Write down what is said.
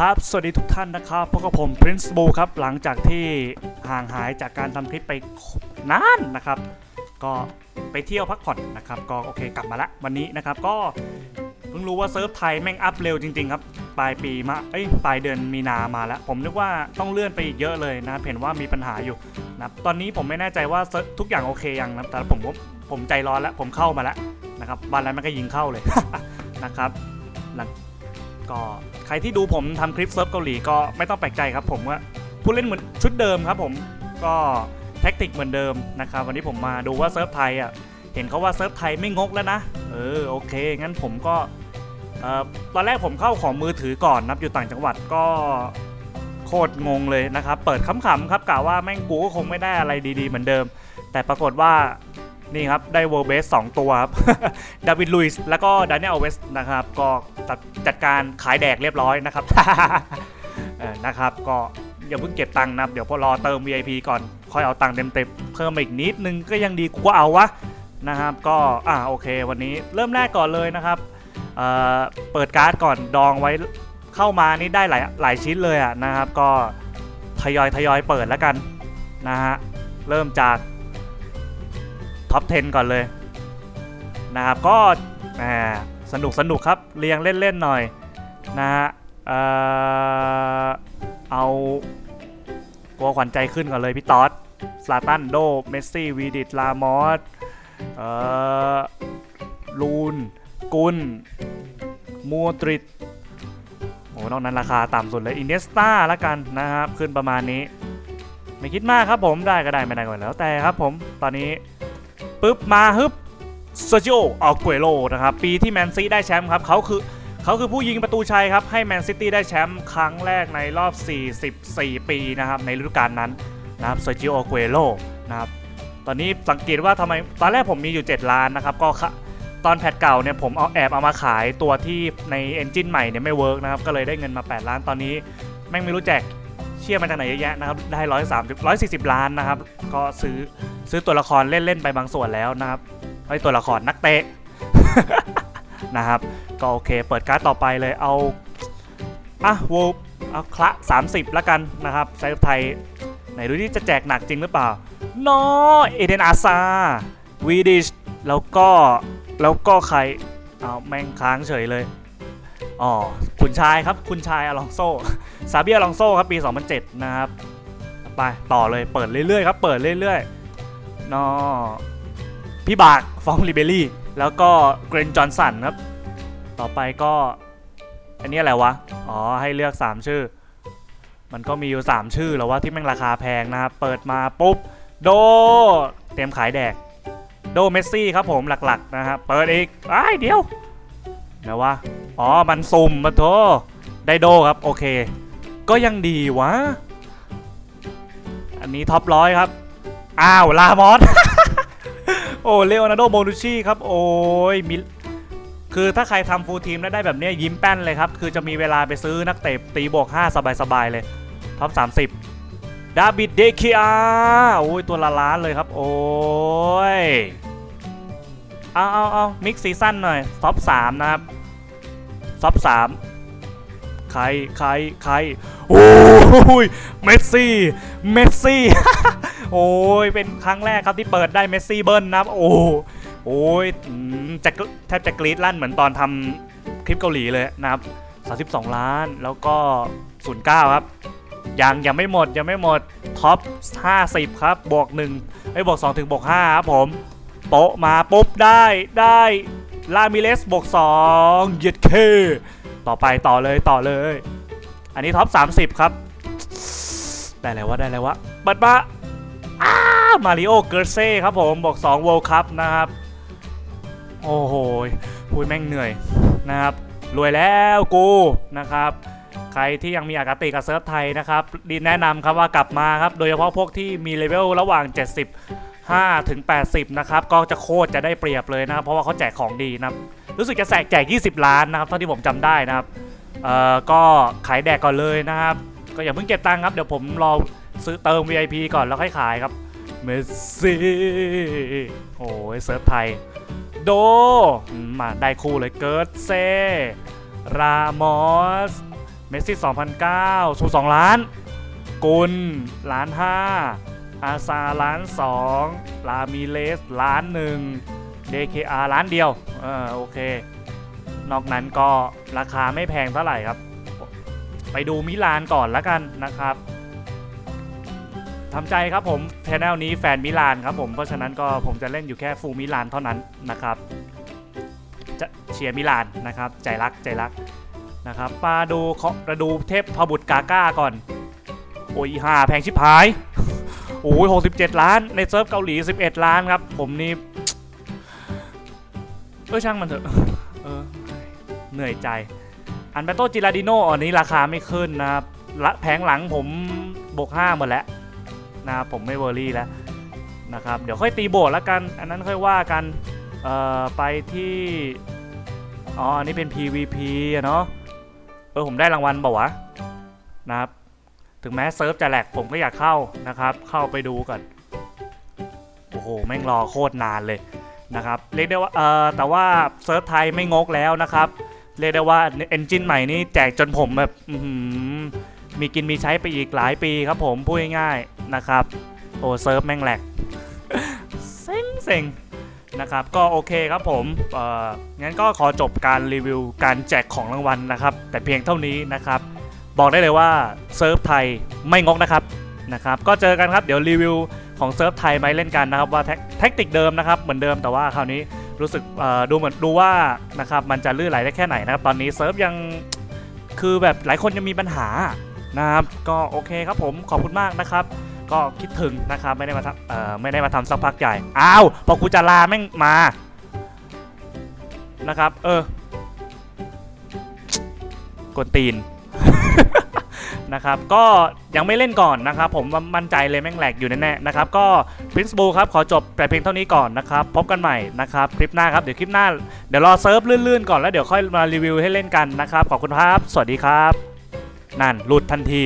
ครับสวัสดีทุกท่านนะครับพบกับผม Prince b o ครับหลังจากที่ห่างหายจากการทำคลิปไปนานนะครับ ก็ไปเที่ยวพักผ่อนนะครับ ก็โอเคกลับมาละวันนี้นะครับ ก็เพิ่งรู้ว่าเซิร์ฟไทยแม่งอัพเร็วจริง ๆ ครับ ปลายปีมาเอ้ยปลายเดือนมีนามาแล้ว ผมนึกว่าต้องเลื่อนไปอีกเยอะเลยนะเห็นว่ามีปัญหาอยู่นะตอนนี้ผมไม่แน่ใจว่าทุกอย่างโอเคยังนะแต่ผมผมผมใจร้อนแล้วผมเข้ามาแล้วนะครับบ้านแล้วมันก็ยิงเข้าเลยนะครับหลัง ก็ใครที่ดูผมทำคลิปเซิร์ฟเกาหลีก็ไม่ต้องแปลกใจครับ ผมว่าผู้เล่นเหมือนชุดเดิมครับผมก็แท็กติกเหมือนเดิมนะครับวันนี้ผมมาดูว่าเซิร์ฟไทยอะเห็นเขาว่าเซิร์ฟไทยไม่งกแล้วนะเออโอเค งั้นผมก็ตอนแรกผมเข้าของมือถือก่อนนับอยู่ต่างจังหวัดก็โคตรงงเลยนะครับ เปิดขำๆครับกะว่าแม่งกูก็คงไม่ได้อะไรดีๆเหมือนเดิม แต่ปรากฏว่า นี่ครับ ได้ World Base 2ตัวครับ ดาวิดลุยส์แล้วก็ดานิเอลเวสนะครับ ก็จัดจัดการขายแดกเรียบร้อยนะครับนะครับ ก็อย่าเพิ่งเก็บตังค์นะเดี๋ยวพอรอเติม VIP ก่อน ค่อยเอาตังค์เต็มๆเพิ่มอีกนิดนึงก็ยังดีกูก็เอาวะนะครับ ก็อ่าโอเค วันนี้เริ่มแรกก่อนเลยนะครับเเปิดการ์ดก่อนดองไว้เข้ามานี่ได้หลายหลายชิ้นเลยอะนะครับ ก็ทยอยทยอยเปิดแล้วกันนะฮะเริ่มจาก ท็อป 10 ก่อนเลย นะครับ ก็สนุกสนุกครับ เรียงเล่น ๆ หน่อย นะฮะเอาตัวขวัญใจขึ้นก่อนเลยพี่ต๊อดซาตันโด เมสซี่ วีดิตลามอสเอ่อลูน กุนมูตริตโอ้นอกนั้นราคาต่ำสุดเลย อินเนสตาละกันนะครับ ขึ้นประมาณนี้ ไม่คิดมากครับผมได้ก็ได้ไม่ได้ก็แล้วแต่ครับผม ตอนนี้ ปุ๊บมาฮึบเซอร์จิโออัลเกโรนะครับปีที่แมนซีได้แชมป์ครับเขาคือเขาคือผู้ยิงประตูชัยครับให้แมนซิตี้ได้แชมป์ครั้งแรกในรอบ 44 ปีนะครับในฤดูกาลนั้นนะครับเซอร์จิโออัลเกโรนะครับตอนนี้สังเกตว่าทำไมตอนแรกผมมีอยู่ 7 ล้านนะครับก็ตอนแพทเก่าเนี่ยผมเอาแอบเอามาขายตัวที่ในเอนจินใหม่เนี่ยไม่เวิร์กนะครับก็เลยได้เงินมา 8 ล้านตอนนี้แม่งไม่รู้แจก เชี่ยมาจากไหนเยอะแยะนะครับได้130 140ล้านนะครับ ก็ซื้อซื้อตัวละครเล่นๆไปบางส่วนแล้วนะครับไอตัวละครนักเตะนะครับ ก็โอเค เปิดการ์ดต่อไปเลยเอาอะวูเอาคละ 30 แล้วกันนะครับไซส์ไทยไหนดูที่จะแจกหนักจริงหรือเปล่านอเอเดนอาซาวีดิชแล้วก็แล้วก็ใครเอาแม่งค้างเฉยเลย อ๋อคุณชายครับคุณชายอลองโซซาเบียอลองโซครับปี 2007 นะครับ ไปต่อเลยเปิดเรื่อยๆครับเปิดเรื่อยๆนอพี่บากฟองลิเบรี่แล้วก็เกรนจอนสันครับ ต่อไปก็ อันนี้อะไรวะ อ๋อ ให้เลือก 3 ชื่อ มันก็มีอยู่ 3 ชื่อแล้วว่าที่แม่งราคาแพงนะครับ เปิดมาปุ๊บ โด เตรียมขายแดก โดเมสซี่ครับผมหลักๆนะครับ เปิดอีกอ้ายเดียวเดี๋ยววะ อ๋อ มันสุ่มมาโทไดโดครับ โอเค ก็ยังดีวะ อันนี้ท็อปร้อยครับ อ้าว ลามอส โอ้เลโอนาร์โดโมนูชีครับ โอ้ยมิคือถ้าใครทำฟูลทีมแล้วได้แบบนี้ยยิ้มแป้นเลยครับ คือจะมีเวลาไปซื้อนักเตะตีบวก 5 สบายๆเลยท็อป 30 ดาบิดเดคิอาโอ้ยตัวละล้านเลยครับ โอ้ย เอาเอาเอามิกซีซั่นหน่อยท็อป 3 นะครับ ท็อป3ใครใครใครโอ้ยเมสซี่ เมสซี่ โอ้ย เป็นครั้งแรกครับที่เปิดได้เมสซี่เบิ้ลนะครับ โอ้โอ้ยจะแทบจะกรี๊ดลั่นเหมือนตอนทำคลิปเกาหลีเลยนะครับ 32 ล้าน แล้วก็ 09 ครับยังยังไม่หมดยังไม่หมดท็อป 50 ครับบวก1ไอ้บวก2ถึงบวก5ครับผม โปะมาปุ๊บได้ได้ ลามิเลสบวก2เย็ดเค ต่อไปต่อเลยต่อเลย อันนี้ท็อป 30 ครับ ได้แล้ววะได้แล้ววะเปิดมาอ้ามาริโอเกอร์เซ่ครับผมบอก2 World Cup นะครับ โอ้โหพูดแม่งเหนื่อยนะครับ รวยแล้วกูนะครับ ใครที่ยังมีอคติกับเซิร์ฟไทยนะครับดีแนะนำครับว่ากลับมาครับ โดยเฉพาะพวกที่มีเลเวลระหว่าง 5ถึง80 นะครับ ก็จะโคตรจะได้เปรียบเลยนะครับ เพราะว่าเขาแจกของดีนะครับ รู้สึกจะแจกแจก 20 ล้านนะครับเท่าที่ผมจำได้นะครับ เอ่อ ก็ขายแดกก่อนเลยนะครับ ก็อย่าเพิ่งเก็บตังค์ครับ เดี๋ยวผมรอซื้อเติม VIP ก่อนแล้วค่อยขายครับ เมสซี่ โอ้ยเซิร์ฟไทย โด มาได้คู่เลยเกิร์ตเซ รามอส เมสซี่ 2009 สู2ล้าน กุลล้านห้า อาซาล้านสองลามิเลสล้านหนึ่ง DKR ล้านเดียวเออโอเค นอกนั้นก็ราคาไม่แพงเท่าไหร่ครับ ไปดูมิลานก่อนล้วกันนะครับทำใจครับผมชแนลนี้แฟนมิลานครับผม เพราะฉะนั้นก็ผมจะเล่นอยู่แค่ฟูมิลานเท่านั้นนะครับจะเชียร์มิลานนะครับ ใจรักใจรักนะครับมาดูเขามาดูเทพพบุตรกาก้าก่อน โอ้ยห่าแพงชิบหาย โอ้ย67ล้าน ในเซิร์ฟเกาหลี11ล้านครับ ผมนี่เออช่างมันเถอะเออเหนื่อยใจ อันเบโตจิราดิโนอันนี้ราคาไม่ขึ้นนะครับละแผงหลังผมบวก5หมดแล้วนะครับผมไม่เวอรี่แล้วนะครับ เดี๋ยวค่อยตีโบสถ์แล้วกัน อันนั้นค่อยว่ากัน เอ่อ ไปที่ อ๋อ อันนี้เป็น PVP เนาะ เออ ผมได้รางวัลเปล่าวะ นะครับ ถึงแม้เซิร์ฟจะแหลกผมก็อยากเข้านะครับ เข้าไปดูก่อน โอ้โห แม่งรอโคตรนานเลยนะครับ เรียกได้ว่า เออแต่ว่าเซิร์ฟไทยไม่งกแล้วนะครับ เรียกได้ว่าเอนจินใหม่นี้แจกจนผมแบบมีกินมีใช้ไปอีกหลายปีครับผม พูดง่ายๆนะครับ โอ้เซิร์ฟแม่งแหลกเซ็งเซ็งนะครับก็โอเคครับผมเอ่องั้นก็ขอจบการรีวิวการแจกของรางวัลนะครับ แต่เพียงเท่านี้นะครับ บอกได้เลยว่าเซิร์ฟไทยไม่งกนะครับนะครับ ก็เจอกันครับเดี๋ยวรีวิวของเซิร์ฟไทยมาเล่นกันนะครับว่าแท็กติกเดิมนะครับเหมือนเดิมแต่ว่าคราวนี้รู้สึกดูเหมือนดูว่านะครับมันจะลื่นไหลได้แค่ไหนนะครับตอนนี้เซิร์ฟยังคือแบบหลายคนยังมีปัญหานะครับก็โอเคครับผมขอบคุณมากนะครับ ก็คิดถึงนะครับไม่ได้มาทำไม่ได้มาทำสักพักใหญ่อ้าวพอกูจะลาแม่งมานะครับ เออกวนตีน นะครับก็ยังไม่เล่นก่อนนะครับ ผมมั่นใจเลยแม่งแหลกอยู่แน่ๆนะครับก็ Prince b u l ครับขอจบแต่เพียงเท่านี้ก่อนนะครับพบกันใหม่นะครับคลิปหน้าครับเดี๋ยวคลิปหน้าเดี๋ยวรอเซิร์ฟลื่นๆก่อนแล้วเดี๋ยวค่อยมารีวิวให้เล่นกันนะครับขอบคุณครับ สวัสดีครับ นั่นหลุดทันที